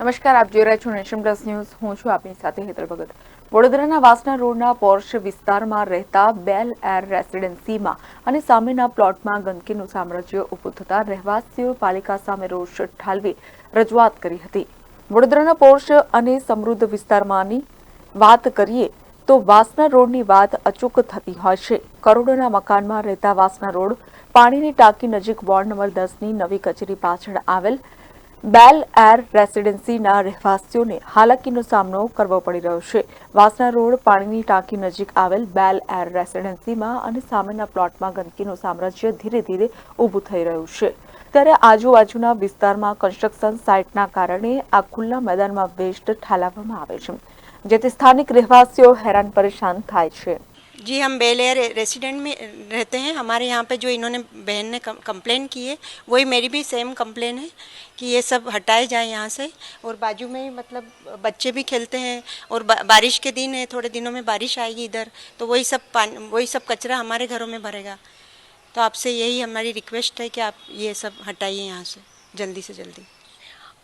નમસ્કાર, આપ જોઈ રહ્યા છો નેશન પ્લસ ન્યૂઝ. હું છું આપની સાથે હેતલ ભગત. વડોદરાના વાસના રોડના પોર્શ વિસ્તારમાં રહેતા બેલ એર રેસિડેન્સીમાં અને સામેના પ્લોટમાં ગંદકીનું સામ્રાજ્ય ઊભું થતાં રહેવાસીઓ પાલિકા સામે રોષ ઠાલવી રજૂઆત કરી હતી. વડોદરાના પોર્શ અને સમૃદ્ધ વિસ્તારમાંની વાત કરીએ તો વાસના રોડની વાત અચૂક થતી હોય છે. કરોડોના મકાનમાં રહેતા વાસના રોડ પાણીની ટાંકી નજીક વોર્ડ નંબર દસની નવી કચેરી પાછળ આવેલ બેલ એર રેસિડેન્સીના રહેવાસીઓને હાલાકીનો સામનો કરવો પડી રહ્યો છે. વાસના રોડ પાણીની ટાંકી નજીક આવેલ બેલ એર રેસિડેન્સીમાં અને સામેના પ્લોટમાં ગંદકીનું સામ્રાજ્ય ધીરે ધીરે ઊભું થઈ રહ્યું છે. ત્યારે આજુબાજુના વિસ્તારમાં કન્સ્ટ્રક્શન સાઇટના કારણે આ ખુલ્લા મેદાનમાં વેસ્ટ ઠાલવવામાં આવે છે. જેથી સ્થાનિક રહેવાસીઓ હેરાન પરેશાન થાય છે. जी, हम बेल एयर रेसिडेंट में, रहते हैं। हमारे यहाँ पे जो इन्होंने बहन ने कंप्लेन की है, वही मेरी भी सेम कंप्लेन है कि ये सब हटाए जाए यहाँ से। और बाजू में मतलब बच्चे भी खेलते हैं और बारिश के दिन है, थोड़े दिनों में बारिश आएगी इधर तो वही सब पानी, वही सब कचरा हमारे घरों में भरेगा। तो आपसे यही हमारी रिक्वेस्ट है कि आप ये सब हटाइए यहाँ से, जल्दी से जल्दी।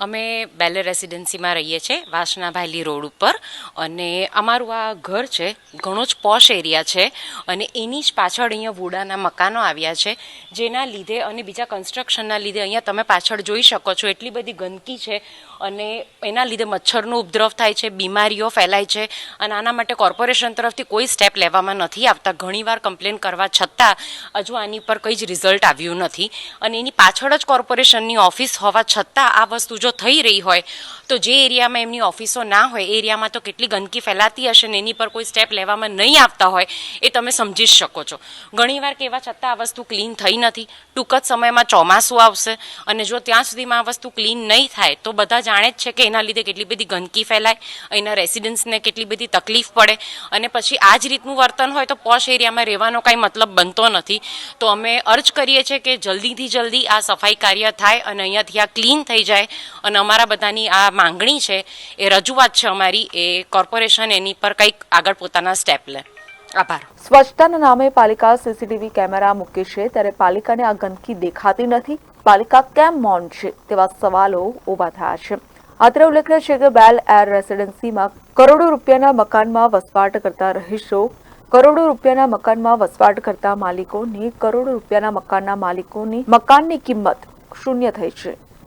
અમે બેલે રેસિડેન્સીમાં રહીએ છીએ વાસણા ભાયલી રોડ ઉપર. અને અમારું આ ઘર છે, ઘણો જ પોશ એરિયા છે. અને એની જ પાછળ અહીંયા વુડાના મકાનો આવ્યા છે, જેના લીધે અને બીજા કન્સ્ટ્રક્શનના લીધે અહીંયા તમે પાછળ જોઈ શકો છો, એટલી બધી ગંદકી છે. અને એના લીધે મચ્છરનો ઉપદ્રવ થાય છે, બીમારીઓ ફેલાય છે. અને આના માટે કોર્પોરેશન તરફથી કોઈ સ્ટેપ લેવામાં નથી આવતા. ઘણીવાર કમ્પ્લેન કરવા છતાં હજુ આની પર કંઈ જ રિઝલ્ટ આવ્યું નથી. અને એની પાછળ જ કોર્પોરેશનની ઓફિસ હોવા છતાં આ વસ્તુ જો થઈ રહી હોય તો જે એરિયામાં એમની ઓફિસો ના હોય, એરિયામાં તો કેટલી ગંદકી ફેલાતી હશે ને એની પર કોઈ સ્ટેપ લેવામાં નહીં આવતા હોય, એ તમે સમજી જ શકો છો. ઘણીવાર કહેવા છતાં આ વસ્તુ ક્લીન થઈ નથી. ટૂંક જ સમયમાં ચોમાસું આવશે અને જો ત્યાં સુધીમાં આ વસ્તુ ક્લીન નહીં થાય, તો બધા જાણે જ છે કે એના લીધે કેટલી બધી ગંદકી ફેલાય, એના રેસિડન્ટ્સને કેટલી બધી તકલીફ પડે અને પછી આ જ રીતનું વર્તન હોય તો પોશ એરિયામાં રહેવાનો કાંઈ મતલબ બનતો નથી. તો અમે અર્જ કરીએ છીએ કે જલ્દીથી જલ્દી આ સફાઈ કાર્ય થાય અને અહીંયાથી આ ક્લીન થઈ જાય અને અમારા બધાની આ માંગણી છે, એ રજૂઆત છે અમારી, એ કોર્પોરેશન એની પર કંઈક આગળ પોતાના સ્ટેપ લે. આભાર. સ્વચ્છતાના નામે પાલિકા સીસીટીવી કેમેરા મૂકે છે, ત્યારે પાલિકાને આ ગંદકી દેખાતી નથી. પાલિકા કેમ મૌન છે તેવા સવાલો ઊભા થયા છે. અત્રે ઉલ્લેખનીય છે કે બેલ એર રેસિડેન્સીમાં કરોડો રૂપિયાના મકાનમાં વસવાટ કરતા રહીશો, કરોડો રૂપિયાના મકાનમાં વસવાટ કરતા માલિકોની, કરોડો રૂપિયાના મકાનના માલિકોની મકાનની કિંમત શૂન્ય થઈ છે.